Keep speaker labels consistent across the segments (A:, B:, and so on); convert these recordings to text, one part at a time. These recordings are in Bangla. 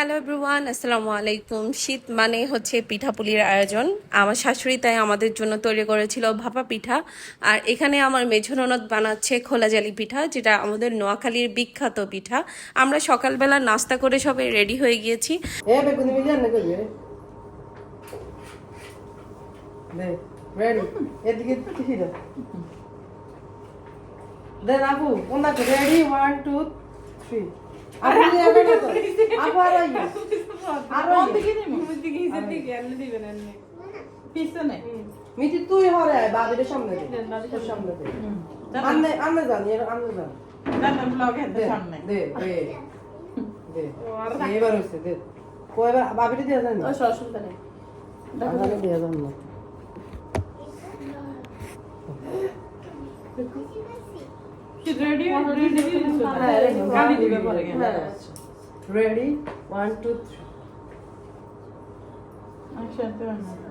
A: হ্যালো এভরিওয়ান, আসসালামু আলাইকুম। শীত মানে হচ্ছে পিঠাপুলির আয়োজন। আমার শাশুড়ি তাই আমাদের জন্য তৈরি করেছিল ভাপা পিঠা। আর এখানে আমার মেঝো ননদ বানাচ্ছে খোলা জালি পিঠা, যেটা আমাদের নোয়াখালীর বিখ্যাত পিঠা। আমরা সকালবেলা নাস্তা করে সবাই রেডি হয়ে গিয়েছি।
B: রেডি। ওয়ান টু থ্রি
C: পিছনে?
B: মিটি তুই হরে আয় বাবির সামনে দে। তোর সামনে। দে। আন্নে আন্নে জানি এর জানি
C: দাদা ব্লগ হেড সামনে।
B: দে দে দে। এবার হইছে দে। কয়বার বাবির দিয়ে জানি
C: অসুবিধা নেই
B: আন্নে দিয়ে জানি না
C: ready ready
B: one two three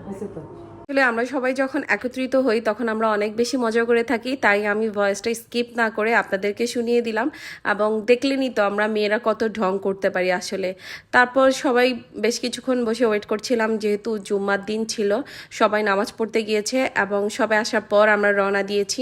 C: আচ্ছা তো
A: আসলে আমরা সবাই যখন একত্রিত হই, তখন আমরা অনেক বেশি মজা করে থাকি। তাই আমি ভয়েসটা স্কিপ না করে আপনাদেরকে শুনিয়ে দিলাম এবং দেখলেনই তো আমরা মেয়েরা কত ঢং করতে পারি আসলে। তারপর সবাই বেশ কিছুক্ষণ বসে ওয়েট করছিলাম, যেহেতু জুম্মার দিন ছিল, সবাই নামাজ পড়তে গিয়েছে এবং সবাই আসার পর আমরা রওনা দিয়েছি।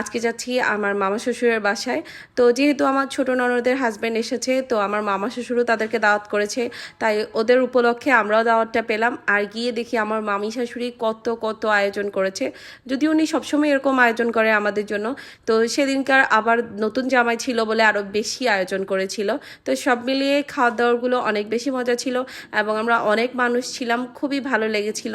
A: আজকে যাচ্ছি আমার মামা শ্বশুরের বাসায়। তো যেহেতু আমার ছোট ননদের হাজব্যান্ড এসেছে, তো আমার মামা শ্বশুরও তাদেরকে দাওয়াত করেছে। তাই ওদের উপলক্ষে আমরাও দাওয়াতটা পেলাম। আর গিয়ে দেখি আমার মামি শাশুড়ি কত কত আয়োজন করেছে। যদি উনি সবসময় এরকম আয়োজন করে আমাদের জন্য। তো সেদিনকার আবার নতুন জামাই ছিল বলে আরও বেশি আয়োজন করেছিল। তো সব মিলিয়ে খাওয়া দাওয়াগুলো অনেক বেশি মজা ছিল এবং আমরা অনেক মানুষ ছিলাম, খুবই ভালো লেগেছিল।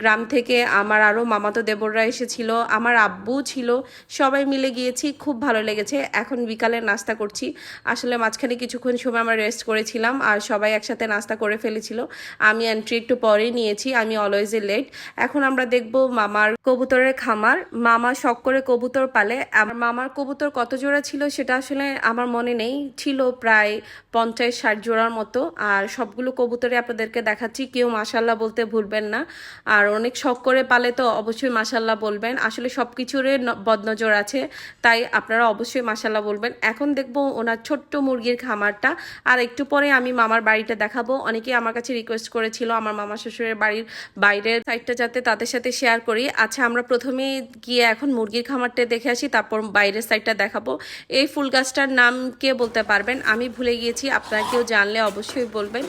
A: গ্রাম থেকে আমার আরও মামাতো দেবররা এসেছিল, আমার আব্বু ছিল, সবাই মিলে গিয়েছি, খুব ভালো লেগেছে। এখন বিকালে নাস্তা করছি। আসলে মাঝখানে কিছুক্ষণ সময় আমরা রেস্ট করেছিলাম আর সবাই একসাথে নাস্তা করে ফেলেছিল। আমি এন্ট্রি একটু পরেই নিয়েছি, আমি অলওয়েজ লেট এখন আমরা দেখব মামার কবুতরের খামার। মামা শখ করে কবুতর পালে। আমার মামার কবুতর কত জোড়া ছিল সেটা আসলে আমার মনে নেই। ছিল প্রায় পঞ্চাশ, ষাট জোড়ার মতো। আর সবগুলো কবুতরে আপনাদেরকে দেখাচ্ছি। কেউ মাসাল্লাহ বলতে ভুলবেন না। আর অনেক শখ করে পালে তো অবশ্যই মাসাল্লাহ বলবেন। আসলে সব কিছুরে বদনজর আছে। তাই আপনারা অবশ্যই মাসাল্লাহ বলবেন। এখন দেখব ওনার ছোট্ট মুরগির খামারটা। আর একটু পরে আমি মামার বাড়িটা দেখাবো। অনেকেই আমার কাছে রিকোয়েস্ট করেছিল আমার মামা শ্বশুরের বাড়ির বাইরের সাইডটা যাতে তাদের সাথে শেয়ার করি। আচ্ছা আমরা প্রথমে গিয়ে এখন মুরগির খামারটা দেখে আসি, তারপর বাইরের সাইডটা দেখাবো। এই ফুল গাছটার নাম কে বলতে পারবেন? আমি ভুলে গিয়েছি, আপনারা কেউ জানলে অবশ্যই বলবেন।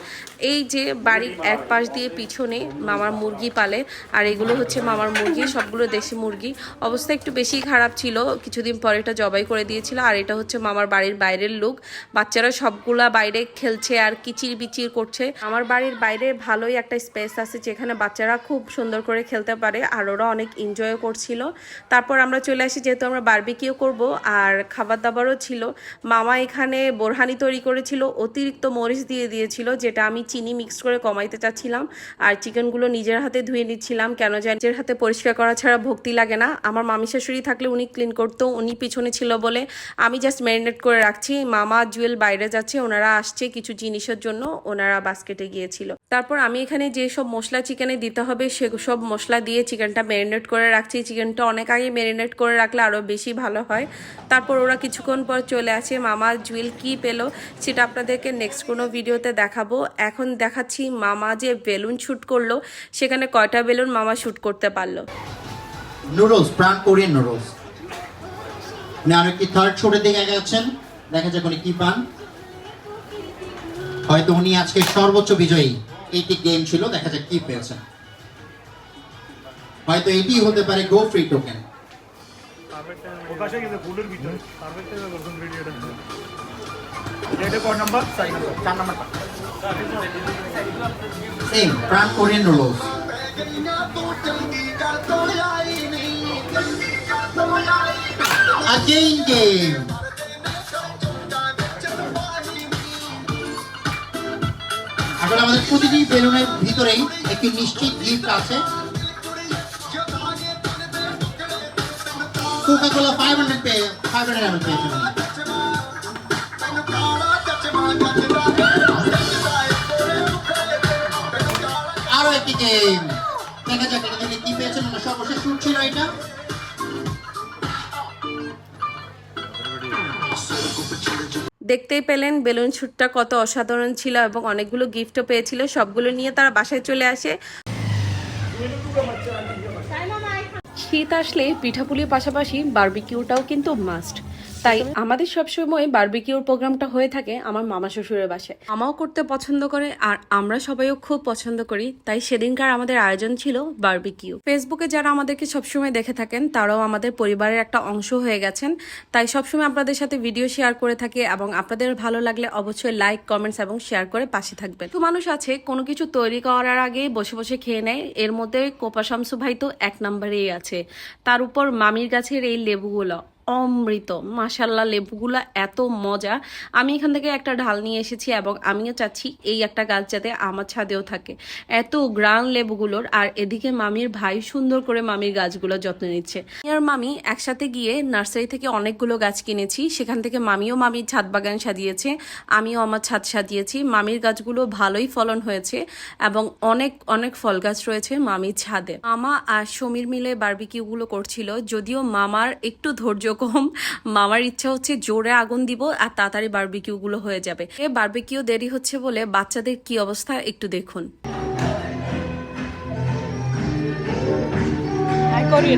A: এই যে বাড়ির এক পাশ দিয়ে পিছনে মামার মুরগি পালে, আর এগুলো হচ্ছে মামার মুরগি, সবগুলো দেশি মুরগি। অবস্থা একটু বেশি খারাপ ছিল, কিছুদিন পরে এটা জবাই করে দিয়েছিল, আর এটা হচ্ছে মামার বাড়ির বাইরের লোক। বাচ্চারা সবগুলা বাইরে খেলছে আর কিচির বিচির করছে। আমার বাড়ির বাইরে ভালোই একটা স্পেস আছে, যেখানে বাচ্চারা খুব সুন্দর করে খেলতে পারে, আর ওরা অনেক এনজয় করছিল। তারপর আমরা চলে আসি, যেহেতু আমরা বারবিকিউ করব, আর খাবার দাবারও ছিল। মামা এখানে বোরহানি তৈরি করেছিল, অতিরিক্ত মরিচ দিয়ে দিয়েছিল, যেটা আমি চিনি মিক্স করে কমাইতে চাচ্ছিলাম। আর চিকেনগুলো নিজের হাতে ধুয়ে নিচ্ছিলাম, কেন জানি নিজের হাতে পরিষ্কার করা ছাড়া ভক্তি লাগে না। আমার মামি শাশুড়ি থাকলে উনি ক্লিন করতো, উনি পিছনে ছিল বলে আমি জাস্ট ম্যারিনেট করে রাখছি। মামা জুয়েল বাইরে যাচ্ছে, ওনারা আসছে কিছু জিনিসের জন্য, ওনারা বাস্কেটে গিয়েছিল। তারপর আমি এখানে যে সব মশলা চিকেনে দিতে হবে সে সব মশলা দিয়ে চিকেনটা ম্যারিনেট করে রাখছি। চিকেনটা অনেক আগে ম্যারিনেট করে রাখলে আরও বেশি ভালো হয়। তারপর ওরা কিছুক্ষণ পর চলে আসে। মামা জুয়েল কি পেল সেটা আপনাদেরকে নেক্সট কোনো ভিডিওতে দেখাবো। এখন দেখাচ্ছি মামা যে বেলুন শ্যুট করল, সেখানে কয়টা বেলুন মামা শ্যুট করতে পারল।
D: নুডলস প্রাণ কোরিয়ান নুডলস উনি আরও কি থার্ড ছোটের দিকে গেছেন? দেখা যাক উনি কি পান। হয়তো উনি আজকে সর্বোচ্চ বিজয়ী। এইটি গেম ছিল, দেখা যাক কি পেয়েছেন। হয়তো এটি হতে পারে go free token same Pran Korean noodles Again game. আসলে আমাদের প্রতিটি বেলুনের ভিতরেই একটি নিশ্চিত গিফট আছে। আরও একটি গেম দেখা যাক এটা থেকে কি পেয়েছেন সর্বশেষ এটা।
A: দেখতেই পেলেন, বেলুন শ্যুটটা কত অসাধারণ ছিল এবং অনেকগুলো গিফটও পেয়েছিল। সবগুলো নিয়ে তারা বাসায় চলে আসে। শীত আসলে পিঠাপুলির পাশাপাশি বার্বিকিউটাও কিন্তু মাস্ট তাই আমাদের সবসময় বারবিকিউর প্রোগ্রামটা হয়ে থাকে আমার মামা শ্বশুরের বাসায়। আমাও করতে পছন্দ করে আর আমরা সবাইও খুব পছন্দ করি। তাই সেদিনকার আমাদের আয়োজন ছিল বারবিকিউ। ফেসবুকে যারা আমাদেরকে সবসময় দেখে থাকেন, তারাও আমাদের পরিবারের একটা অংশ হয়ে গেছেন। তাই সবসময় আপনাদের সাথে ভিডিও শেয়ার করে থাকি এবং আপনাদের ভালো লাগলে অবশ্যই লাইক কমেন্টস এবং শেয়ার করে পাশে থাকবেন। তো মানুষ আছে, কোনো কিছু তৈরি করার আগে বসে বসে খেয়ে নেয়। এর মধ্যে কোপা শামসু ভাই তো এক নম্বরেই আছে। তার উপর মামির গাছের এই লেবুগুলো। অমৃত। মাসাল্লাহ লেবুগুলো এত মজা। আমি এখান থেকে একটা ঢাল নিয়ে এসেছি এবং আমিও চাচ্ছি এই একটা গাছ যাতে আমার ছাদেও থাকে। এত গ্রান লেবুগুলোর, আর এদিকে মামির ভাই সুন্দর করে মামির গাছগুলো যত্ন নিচ্ছে। আর মামি একসাথে গিয়ে নার্সারি থেকে অনেকগুলো গাছ কিনেছি। সেখান থেকে মামিও মামির ছাদ বাগান সাজিয়েছে, আমিও আমার ছাদ সাজিয়েছি। মামির গাছগুলো ভালোই ফলন হয়েছে এবং অনেক অনেক ফল গাছ রয়েছে মামির ছাদে। মামা আর সমীর মিলে বারবিকিউগুলো করছিল, যদিও মামার একটু ধৈর্য কম মামার ইচ্ছা হচ্ছে জোরে আগুন দিব আর তাড়াতাড়ি বারবিকিউগুলো হয়ে যাবে। এ বারবিকিউ দেরি হচ্ছে বলে বাচ্চাদের কি অবস্থা একটু দেখুন।
C: করি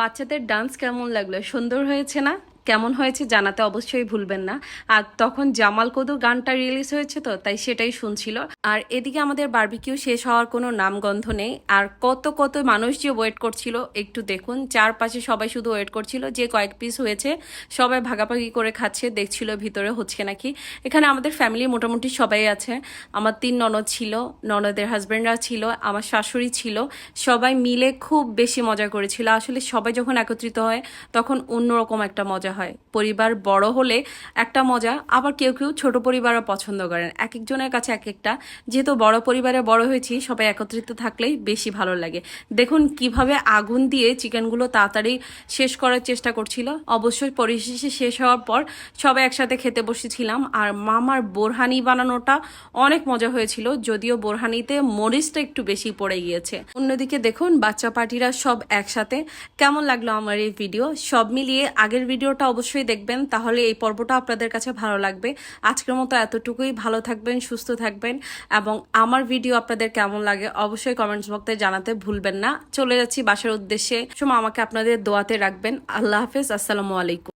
A: বাচ্চাদের ডান্স কেমন লাগল? সুন্দর হয়েছে না? কেমন হয়েছে জানাতে অবশ্যই ভুলবেন না। আর তখন জামাল কদুর গানটা রিলিজ হয়েছে তো, তাই সেটাই শুনছিল। আর এদিকে আমাদের বার্বিকিউ শেষ হওয়ার কোনো নামগন্ধ নেই। আর কত কত মানুষ যে ওয়েট করছিল, একটু দেখুন। চারপাশে সবাই শুধু ওয়েট করছিল যে কয়েক পিস হয়েছে, সবাই ভাগাভাগি করে খাচ্ছে, দেখছিল ভিতরে হচ্ছে নাকি। এখানে আমাদের ফ্যামিলি মোটামুটি সবাই আছে। আমার তিন ননদ ছিল, ননদের হাজব্যান্ডরা ছিল, আমার শাশুড়ি ছিল। সবাই মিলে খুব বেশি মজা করেছিল। আসলে সবাই যখন একত্রিত হয়, তখন অন্যরকম একটা মজা হয়। পরিবার বড় হলে একটা মজা, আবার কেউ কেউ ছোট পরিবারও পছন্দ করেন। এক একজনের কাছে এক একটা যেহেতু বড় পরিবারে বড় হয়েছি, সবাই একত্রিত থাকলেই বেশি ভালো লাগে। দেখুন কীভাবে আগুন দিয়ে চিকেনগুলো তাড়াতাড়ি শেষ করার চেষ্টা করছিল। অবশ্যই পরিশেষে শেষ হওয়ার পর সবাই একসাথে খেতে বসেছিলাম। আর মামার বোরহানি বানানোটা অনেক মজা হয়েছিল, যদিও বোরহানিতে মরিচটা একটু বেশি পড়ে গিয়েছে। অন্যদিকে দেখুন বাচ্চা পার্টিরা সব একসাথে। কেমন লাগল আমার এই ভিডিও? সব মিলিয়ে আগের ভিডিওটা অবশ্যই দেখবেন, তাহলে এই পর্বটা আপনাদের কাছে ভালো লাগবে। আজকের মতো এতটুকুই, ভালো থাকবেন, সুস্থ থাকবেন, এবং আমার ভিডিও আপনাদের কেমন লাগে অবশ্যই কমেন্টস বক্সে জানাতে ভুলবেন না। চলে যাচ্ছি বাসার উদ্দেশ্যে। সময় আমাকে আপনাদের দোয়াতে রাখবেন। আল্লাহ হাফেজ, আসসালামু আলাইকুম।